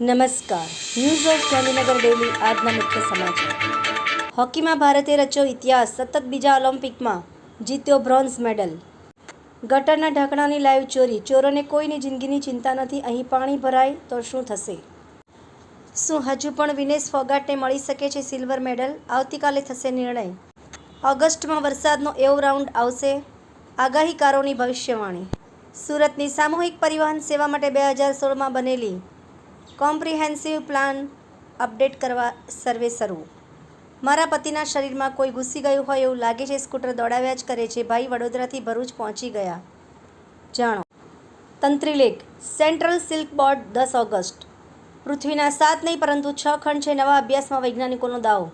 નમસ્કાર. News of Gandhinagar daily આજના મુખ્ય સમાચાર. હોકીમાં ભારતે રચ્યો ઇતિહાસ. સતત બીજા ઓલિમ્પિકમાં જીત્યો બ્રોન્ઝ મેડલ. ગટરના ઢાંકણાની લાઈવ ચોરી. ચોરોને કોઈની જિંદગીની ચિંતા નથી. અહીં પાણી ભરાય તો શું થશે? શું હજુ પણ વિનેશ ફોગાટને મળી શકે છે સિલ્વર મેડલ આવતીકાલે થશે નિર્ણય. ઓગસ્ટમાં વરસાદનો એવો રાઉન્ડ આવશે. આગાહીકારોની ભવિષ્યવાણી. સુરતની સામૂહિક પરિવહન સેવા માટે બે હજાર સોળમાં બનેલી કોમ્પ્રિહેન્સિવ પ્લાન અપડેટ કરવા સર્વે શરૂ. મારા પતિના શરીરમાં કોઈ ઘૂસી ગયું હોય એવું લાગે છે, સ્કૂટર દોડાવ્યા જ કરે છે. ભાઈ વડોદરાથી ભરૂચ પહોંચી ગયા. જાણો તંત્રીલેખ સેન્ટ્રલ સિલ્ક બોર્ડ, દસ ઓગસ્ટ. પૃથ્વીના સાત નહીં, પરંતુ છ ખંડ છે નવા અભ્યાસમાં વૈજ્ઞાનિકોનો દાવો.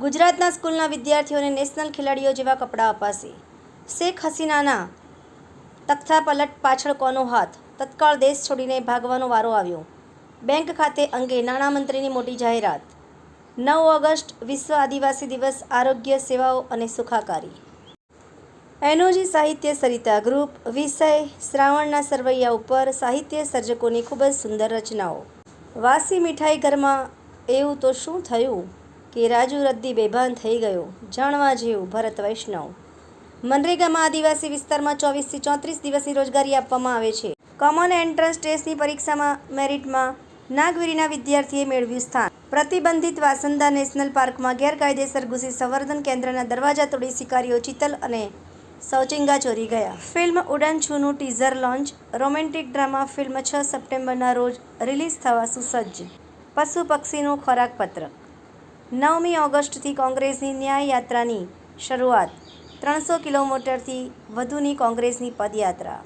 ગુજરાતના સ્કૂલના વિદ્યાર્થીઓને નેશનલ ખેલાડીઓ જેવા કપડાં અપાશે. શેખ હસીનાના તખ્તા પલટ પાછળ કોનો હાથ? તત્કાળ દેશ છોડીને ભાગવાનો વારો આવ્યો. બેંક ખાતે અંગે નાણામંત્રીની મોટી જાહેરાત. નવ ઓગસ્ટ વિશ્વ આદિવાસી દિવસ, આરોગ્ય સેવાઓ અને સુખાકારી. એનોજી સાહિત્ય સરિતા ગ્રુપ, વિષય શ્રાવણના સરવૈયા ઉપર સાહિત્ય સર્જકોની ખૂબ જ સુંદર રચનાઓ. વાસી મીઠાઈ ઘરમાં એવું તો શું થયું કે રાજુ રદ્દી બેભાન થઈ ગયો, જાણવા જેવું ભરત વૈષ્ણવ. મનરેગામાં આદિવાસી વિસ્તારમાં ચોવીસથી ચોત્રીસ દિવસની રોજગારી આપવામાં આવે છે. કોમન એન્ટ્રન્સ ટેસ્ટની પરીક્ષામાં મેરિટમાં નાગવીરીના વિદ્યાર્થીએ મેળવ્યું સ્થાન. પ્રતિબંધિત વાસંદા નેશનલ પાર્કમાં ગેરકાયદેસર ઘૂસી સંવર્ધન કેન્દ્રના દરવાજા તોડી શિકારીઓ ચિતલ અને સૌચિંગા ચોરી ગયા. ફિલ્મ ઉડાન છૂનું teaser launch, romantic drama film છ સપ્ટેમ્બરના રોજ રિલીઝ થવા સુસજ્જ. પશુ પક્ષીનું ખોરાક પત્રક નવમી ઓગસ્ટથી કોંગ્રેસની ન્યાય યાત્રાની શરૂઆત. ત્રણસો કિલોમીટરથી વધુની કોંગ્રેસની પદયાત્રા.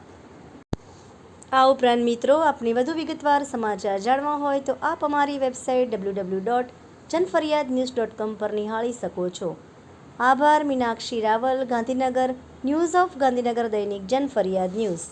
આ ઉપરાંત મિત્રો, આપને વધુ વિગતવાર સમાચાર જાણવા હોય તો આપ અમારી website W W dot Janfariyad news dot com પર નિહાળી શકો છો. આભાર, મીનાક્ષી રાવલ, ગાંધીનગર, ન્યૂઝ ઓફ ગાંધીનગર દૈનિક જનફરિયાદ ન્યૂઝ.